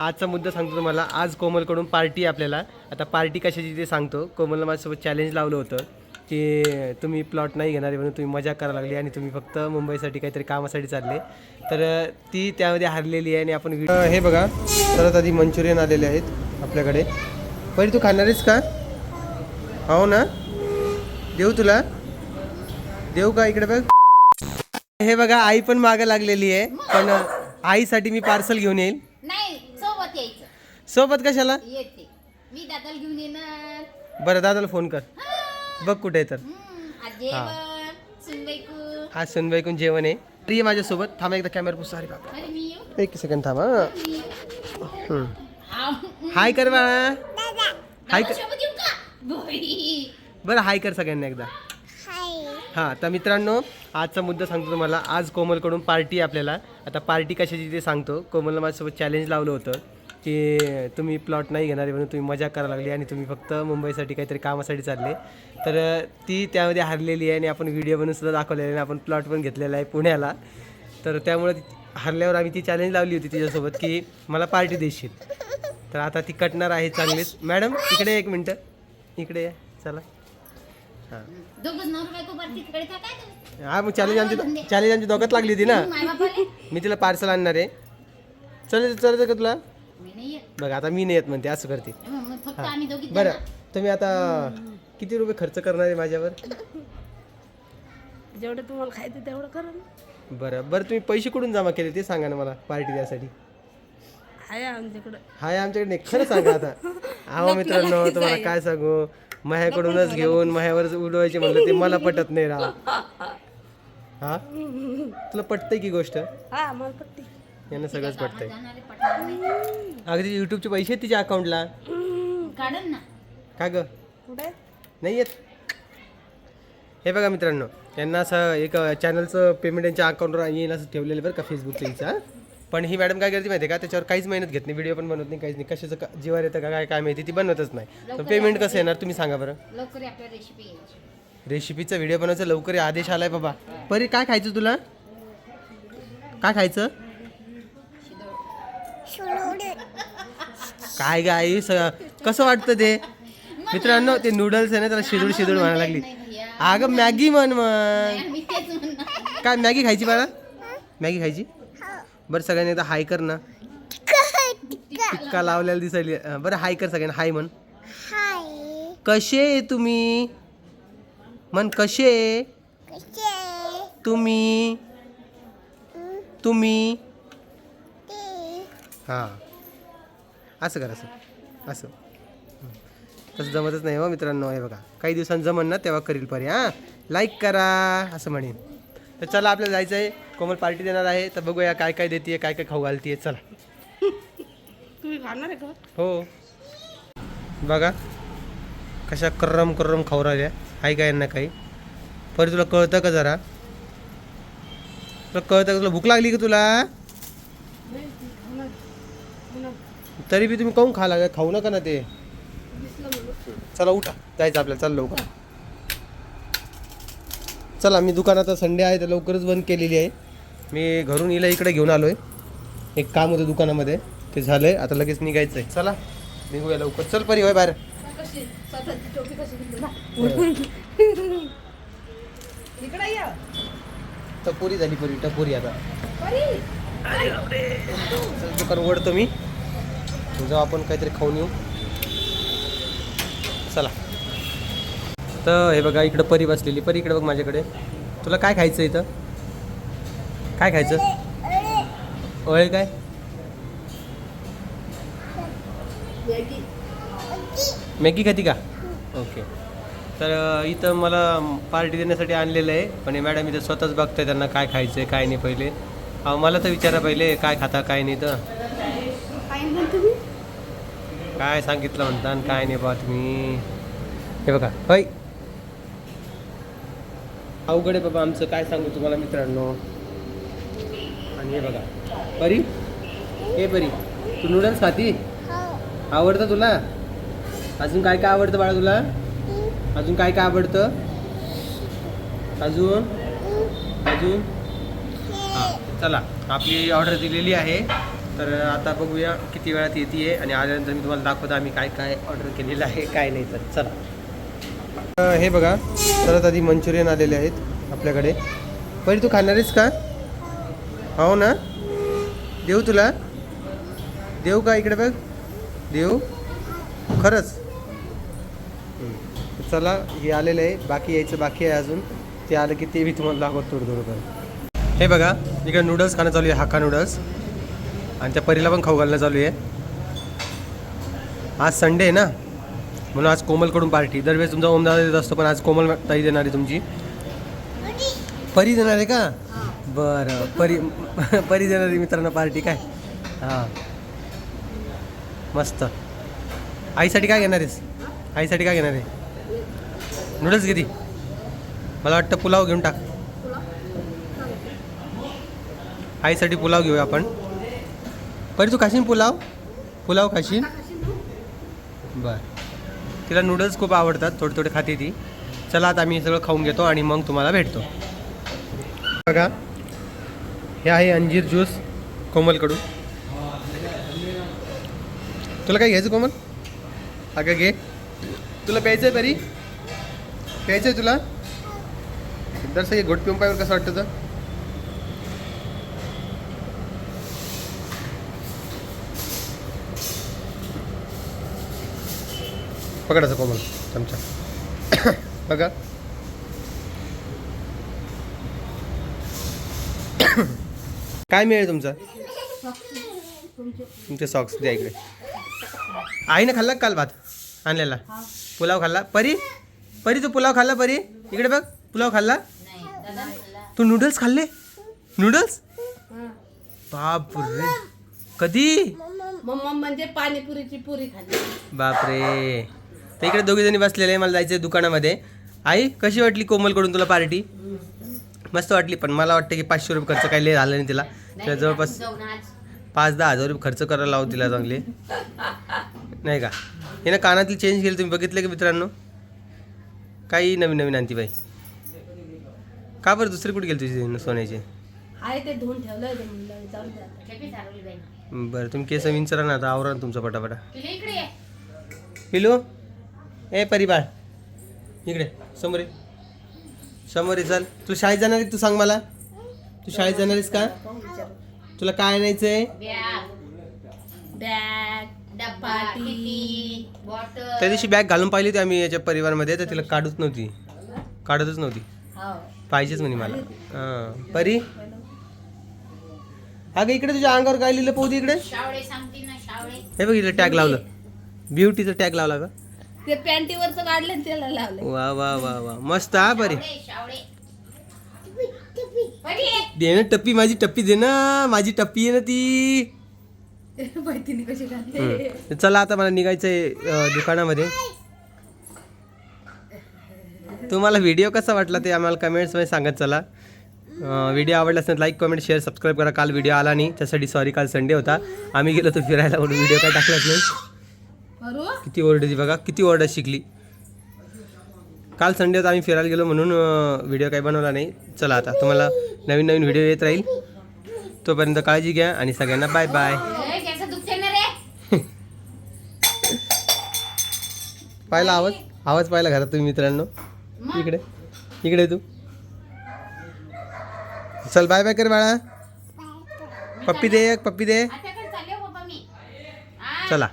आजचा मुद्दा सांगतो तुम्हाला. आज कोमलकडून पार्टी आपल्याला. आता पार्टी कशाची ते सांगतो. कोमलनं माझ्यासोबत चॅलेंज लावलं होतं की तुम्ही प्लॉट नाही घेणार आहे म्हणून तुम्ही मजा करायला लागली आणि तुम्ही फक्त मुंबईसाठी काहीतरी कामासाठी चालले. तर ती त्यामध्ये हारलेली आहे आणि आपण हे बघा. परत आधी मंचुरियन आलेले आहेत आपल्याकडे. पहिले तू खाणार आहेस का? हो ना? देऊ तुला? देऊ का इकडे बघ. हे बघा आई पण मागं लागलेली आहे. पण आईसाठी मी पार्सल घेऊन येईल. सोबत कशाला? येते. मी दादाला घेऊन येणार. बरं दादाला फोन कर. बघ कुठे आहे तर. आज सुनबाईकून. जेवण आहे. तरी ये माझ्यासोबत थांबा एकदा कॅमेरा पुसा अरे बाबा एक सेकंड थांबा. हं. हाय कर बाळा हाय कर. बरं हाय कर सगळ्यांना एकदा. हां तर मित्रांनो आजचा मुद्दा सांगतो तुम्हाला. आज कोमलकडून पार्टी आपल्याला. आता पार्टी कशाची ते सांगतो. कोमलनं माझ्यासोबत चॅलेंज लावलं होतं. की तुम्ही प्लॉट नाही घेणार आहे म्हणून तुम्ही मजा करायला लागली आणि तुम्ही फक्त मुंबईसाठी काहीतरी कामासाठी चालले. तर ती त्यामध्ये हारलेली आहे आणि आपण व्हिडिओ बनवून सुद्धा दाखवलेला आहे. आणि आपण प्लॉट पण घेतलेला आहे पुण्याला. तर त्यामुळे ती- हारल्यावर आम्ही ती चॅलेंज लावली होती तिच्यासोबत की मला पार्टी देशील. तर आता ती कटणार आहे चांगलीच. मॅडम इकडे एक मिनटं. इकडे या. चला. हां? हा मग चॅलेंज आमची चॅलेंज आमची दोघात लागली होती ना. मी तिला पार्सल आणणार आहे. चल चालतं का तुला? मी नाही येत. बघ आता मी नाही येत म्हणते असं करते. मग मग फक्त आम्ही दोघी बरं तुम्ही आता किती रुपये खर्च करणार आहे माझ्यावर? जेवढं तुम्हाला खायचं तेवढं करा ना. बरं बरं तुम्ही पैसे कुठून जमा केले ते सांगा ना मला पार्टी द्यासाठी आहे आमच्याकडं. हाय आमच्याकडे नाही खरं सांगा आता. अहो मित्रांनो तुम्हाला काय सांगू? माह्याकडूनच घेऊन माह्यावर उडवायचे म्हणलं ते मला पटत नाही राव. हा? तुला पटतंय की गोष्ट? हा मला पट्टी यांना सगळंच पटतंय. अगदी युट्यूबचे पैसे आहेत तिच्या अकाउंटला काढन ना. का ग? कुठे? नाही येत. हे बघा मित्रांनो यांना असं एक चॅनलचं पेमेंट यांच्या अकाउंटवर येईल असं ठेवलेलं बरं का फेसबुकचं हिचा पण ही मॅडम काय करते माहिती आहे का? त्याच्यावर काहीच मेहनत घेत नाही. व्हिडिओ पण बनवत नाही काहीच नाही. कशाचं का जीवार येतं का? काय काय माहिती? ती बनवतच नाही. तर पेमेंट कसं येणार तुम्ही सांगा बरं. लवकर आपल्या रेसिपी यायची. रेसिपीचा व्हिडिओ बनवायचा लवकर आदेश आलाय बाबा. परी काय खायचं तुला? काय खायचं? काय काय स- कसं वाटतं ते? मित्रांनो ते नूडल्स आहे ना त्याला शिदूड शिदूड म्हणायला लागली. अगं मॅगी म्हण मग. नाही, मी तेच म्हणणार. काय मॅगी खायची बाळा? मॅगी खायची? बरं सगळ्यांनी आता हाय कर ना. टिक्का लावलेला दिसायली. अं, बरं हाय कर सगळ्यांना. हाय म्हण. कसे आहे तुम्ही? म्हण कसे तुम्ही? तुम्ही? हां. असं कर असं. असं. तसं जमतच नाही हो मित्रांनो हे बघा. काही दिवसांनी जमन ना तेव्हा करील परी हां? लाईक करा असं म्हणेन. तर चला आपल्याला जायचं आहे कोमल पार्टी देणार आहे. तर बघूया काय काय देते काय काय खाऊ घालते चला. तुम्ही खाणार आहे का? हो. बघा. कशा कर्रम कर्रम खाऊ राहिल्या. आहे का यांना काही? परी तुला कळतं का जरा? तुला कळतं का? तुला भूक लागली का तुला? तरी बी तुम्ही काहून खा लागा खाऊ नका ना ते. चला उठा. जायचं आपल्याला. चल लवकर. चला मी दुकानात संडे आहे तर लवकरच बंद केलेली आहे. मी घरून इला इकडे घेऊन आलो आहे एक काम होतं दुकानामध्ये. ते झालं आहे आता लगेच निघायचं आहे चला निघूया लवकर. चल परी होय बाहेर. टपोरी झाली परी. टपोरी आता. चल, दुकान उघडतो मी. जाऊ आपण काहीतरी खाऊन येऊ. चला. तर हे बघा इकडं परी बसलेली. परी इकडे बघ माझ्याकडे. तुला काय खायचं इथं? काय खायचं? अळे काय? मॅगी खाती का? ओके. तर इथं मला पार्टी देण्यासाठी आणलेलं आहे. पण हे मॅडम इथं स्वतःच बघताय त्यांना काय खायचं आहे काय नाही पहिले. मला तर विचारा पहिले काय खाता काय नाही तर. काय सांगितलं म्हणता आणि काय नाही बा तुम्ही? हे बघा होय. अवघड आहे बाबा आमचं. काय सांगू तुम्हाला मित्रांनो? आणि हे बघा. परी? हे परी तू नूडल्स खाती? आवडतं तुला? अजून काय काय आवडतं बाळा तुला? अजून काय काय आवडतं? अजून? अजून? हां चला. आपली ऑर्डर दिलेली आहे. तर आता बघूया किती वेळात येते आहे आणि आल्यानंतर मी तुम्हाला दाखवतो आम्ही काय काय ऑर्डर केलेलं आहे काय नाही तर चला. हे बघा परत आधी मंचुरियन आलेले आहेत आपल्याकडे. पहिले तू खाणार आहेस का? हो ना? देऊ तुला? देऊ का इकडे बघ? देऊ? खरंच. चला हे आलेलं आहे. बाकी यायचं बाकी आहे अजून. ते आलं की ते बी तुम्हाला दाखवत थोडं थोडं हे बघा इकडे नूडल्स खाणं चालू आहे हाका नूडल्स आणि त्या परीला पण खाऊ घालणं चालू आहे. आज संडे आहे ना? म्हणून आज कोमलकडून पार्टी दरवेळेस तुमचा ओमदादा देत असतो पण आज कोमल ताई देणार आहे तुमची. परी देणार आहे का? बरं. परी परी देणार आहे मित्रांना पार्टी काय? हां. मस्त. आईसाठी काय घेणार आहेस? आईसाठी काय घेणार आहे? नूडल्स किती मला वाटतं पुलाव घेऊन टाक. आईसाठी पुलाव घेऊया आपण. परी तू खाशील पुलाव? पुलाव खाशील बर. तिला नूडल्स खूप आवडतात थोडे थोडे खाते ती. चला आता आम्ही सगळं खाऊन घेतो आणि मग तुम्हाला भेटतो. बघा हे आहे अंजीर ज्यूस कोमलकडून. तुला काय घ्यायचं कोमल? अगं घे. तुला प्यायचं आहे तरी प्यायचं आहे तुला? जरसं हे घोट पाहिजे कसं वाटतं तर. पकडायचं कोमल चमचा. बघा. काय मिळेल तुमचं? तुमचे सॉक्स द्या इकडे. आईनं खाल्ला काल भात? आणलेला. पुलाव खाल्ला? परी? परी तू पुलाव खाल्ला परी? इकडे बघ. पुलाव खाल्ला. तू नूडल्स खाल्ले? नूडल्स बाप रे कधी मम्मा म्हणजे पाणीपुरीची पुरी खाल्ली. बापरे. तर इकडे दोघी जणी बसलेले मला जायचं आहे दुकानामध्ये. आई कशी वाटली कोमलकडून तुला पार्टी? मस्त वाटली पण मला वाटतं की पाचशे रुपये खर्च काही झालं नाही तिला. तिला जवळपास पाच दहा हजार रुपये खर्च करायला लावू तिला चांगले. नाही का? हिनं कानातली चेंज केली तुम्ही बघितलं की मित्रांनो? काही नवीन नवीन आणती बाई. का बरं दुसरी कुठे गेली तुझी सोन्याची? बरं तुम्ही केस विंचरा ना आता आवरा ना तुमचा पटापटा. पिलू? ए परिबाळ. इकडे समोर. समोर ये चल. तू शाळेत जाणार आहे तू सांग मला. तू शाळेत जाणार आहेस का. तुला काय आणायचं आहे? बॅग. डब्बा बॉटल. त्या दिवशी बॅग घालून पाहिली होती आम्ही याच्या परिवारमध्ये तर तिला काढूच नव्हती. काढतच नव्हती. हो. पाहिजेच म्हणे मला. हां. परी? अगं इकडे तुझ्या अंगावर काय लिहिलं पाहू दे इकडे? शावळे सांगते ना शावळे. हे बघ टॅग लावलं. ब्युटीचं टॅग लावला का? ते पॅन्टीवरचं काढलं आणि त्याला लावलं वा वा वा वा. मस्त हा ये. दे ना टप्पी माझी टप्पी दे ना माझी टप्पी आहे ना ती. माहिती कशी घालते हम्म. चला आता मला निघायचंय अं, दुकानामध्ये. तुम्हाला व्हिडिओ कसा वाटला ते आम्हाला कमेंट्समध्ये सांगत चला. व्हिडिओ आवडला असेल लाईक कमेंट शेअर सबस्क्राईब करा. काल व्हिडिओ आला नाही त्यासाठी सॉरी काल संडे होता. आम्ही गेलो तो फिरायला म्हणून व्हिडिओ काय टाकलाच नाही. किती ओरडती बघा किती ओरडत शिकली. काल संडे होता आम्ही फिरायला गेलो म्हणून व्हिडिओ काही बनवला नाही. चला आता तुम्हाला नवीन नवीन व्हिडिओ येत राहील. तोपर्यंत काळजी घ्या आणि सगळ्यांना बाय बाय पाहिला आवाज? आवाज पाहिला घरात तुम्ही मित्रांनो? इकडे. इकडे तू. चल बाय बाय कर बाळा. पप्पी दे पप्पी दे. चला.